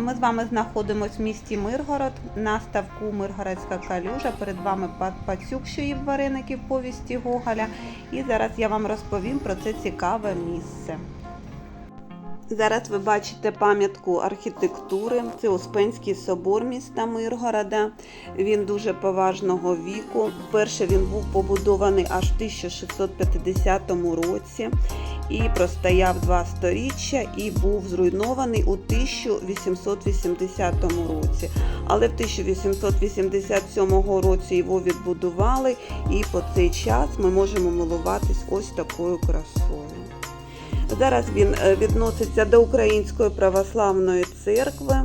Ми з вами знаходимося в місті Миргород на ставку Миргородська калюжа. Перед вами пацюк, що їв вареники в повісті Гоголя. І зараз я вам розповім про це цікаве місце. Зараз ви бачите пам'ятку архітектури. Це Успенський собор міста Миргорода. Він дуже поважного віку. Перше він був побудований аж в 1650 році і простояв два сторіччя і був зруйнований у 1880 році. Але в 1887 році його відбудували, і по цей час ми можемо милуватись ось такою красою. Зараз він е, відноситься до Української православної церкви.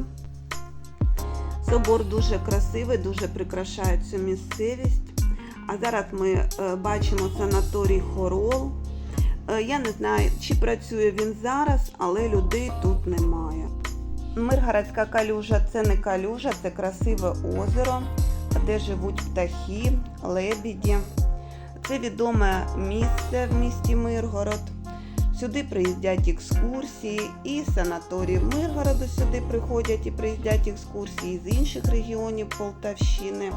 Собор дуже красивий, дуже прикрашає цю місцевість. А зараз ми е, бачимо санаторій Хорол. Е, Я не знаю, чи працює він зараз, але людей тут немає. Миргородська калюжа це не калюжа, це красиве озеро, де живуть птахи, лебіді. Це відоме місце в місті Миргород. Сюди приїздять екскурсії, і санаторії Миргороду сюди приходять і приїздять екскурсії з інших регіонів Полтавщини.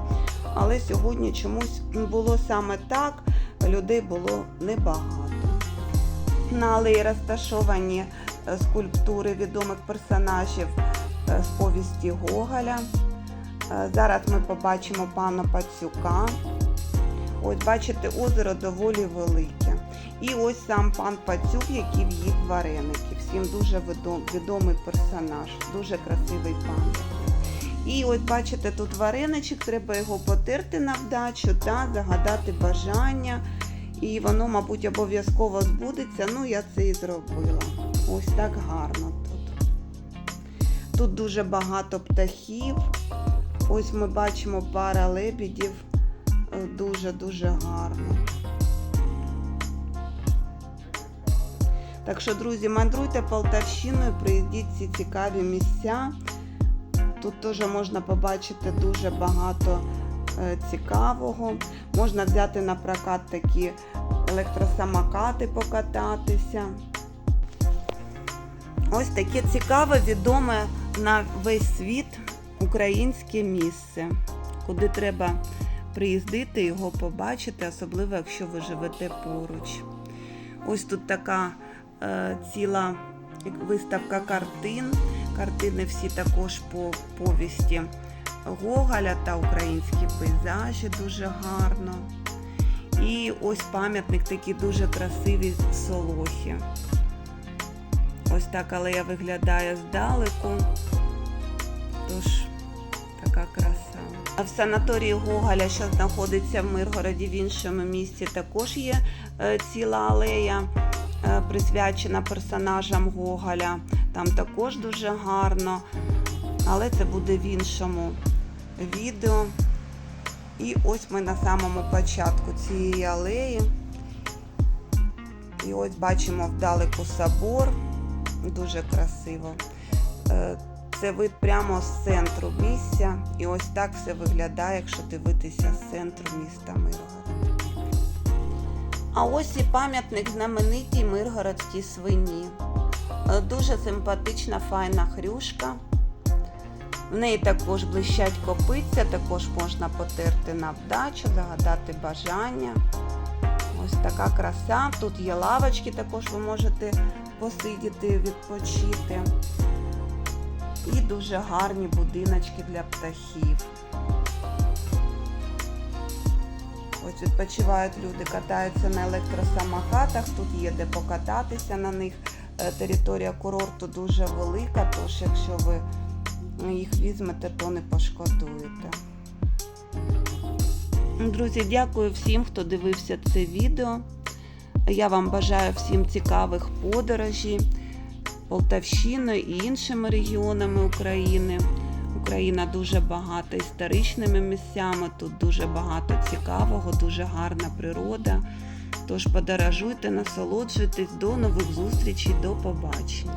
Але сьогодні чомусь було саме так, людей було небагато. На алеї розташовані е, скульптури відомих персонажів е, з повісті Гоголя. Е, Зараз ми побачимо пана Пацюка. Ось бачите, озеро доволі велике. І ось сам пан Пацюк, який в'їв вареники. Всім дуже відомий персонаж, дуже красивий пан. І ось бачите, тут вареничок, треба його потерти на вдачу та загадати бажання. І воно, мабуть, обов'язково збудеться. Ну, я це і зробила. Ось так гарно тут. Тут дуже багато птахів. Ось ми бачимо пара лебідів. Дуже-дуже гарно. Так що, друзі, мандруйте Полтавщиною, приїздіть в ці цікаві місця. Тут теж можна побачити дуже багато е, цікавого. Можна взяти на прокат такі електросамокати, покататися. Ось таке цікаве, відоме на весь світ українське місце, куди треба приїздити, його побачити, особливо якщо ви живете поруч. Ось тут така е, ціла виставка картин. Картини всі також по повісті Гоголя та українські пейзажі дуже гарно. І ось пам'ятник такий дуже красивий Солохи. Ось так алея виглядає здалеку. Тож така краса. А в санаторії Гоголя, що знаходиться в Миргороді в іншому місці, також є е, ціла алея, е, присвячена персонажам Гоголя. Там також дуже гарно, але це буде в іншому відео. І ось ми на самому початку цієї алеї. І ось бачимо вдалеку собор. Дуже красиво. Це вид прямо з центру місця. І ось так все виглядає, якщо дивитися з центру міста Миргород. А ось і пам'ятник знаменитій миргородській свині. Е, Дуже симпатична, файна хрюшка. В неї також блищать копиця, також можна потерти на вдачу, загадати бажання. Ось така краса. Тут є лавочки, також ви можете посидіти, відпочити. Дуже гарні будиночки для птахів. Ось відпочивають люди, катаються на електросамокатах, тут є де покататися на них. Е, Територія курорту дуже велика, тож якщо ви їх візьмете, то не пошкодуєте. Друзі, дякую всім, хто дивився це відео. Я вам бажаю всім цікавих подорожей Полтавщиною і іншими регіонами України. Україна дуже багата історичними місцями, тут дуже багато цікавого, дуже гарна природа. Тож подорожуйте, насолоджуйтесь, до нових зустрічей, до побачення.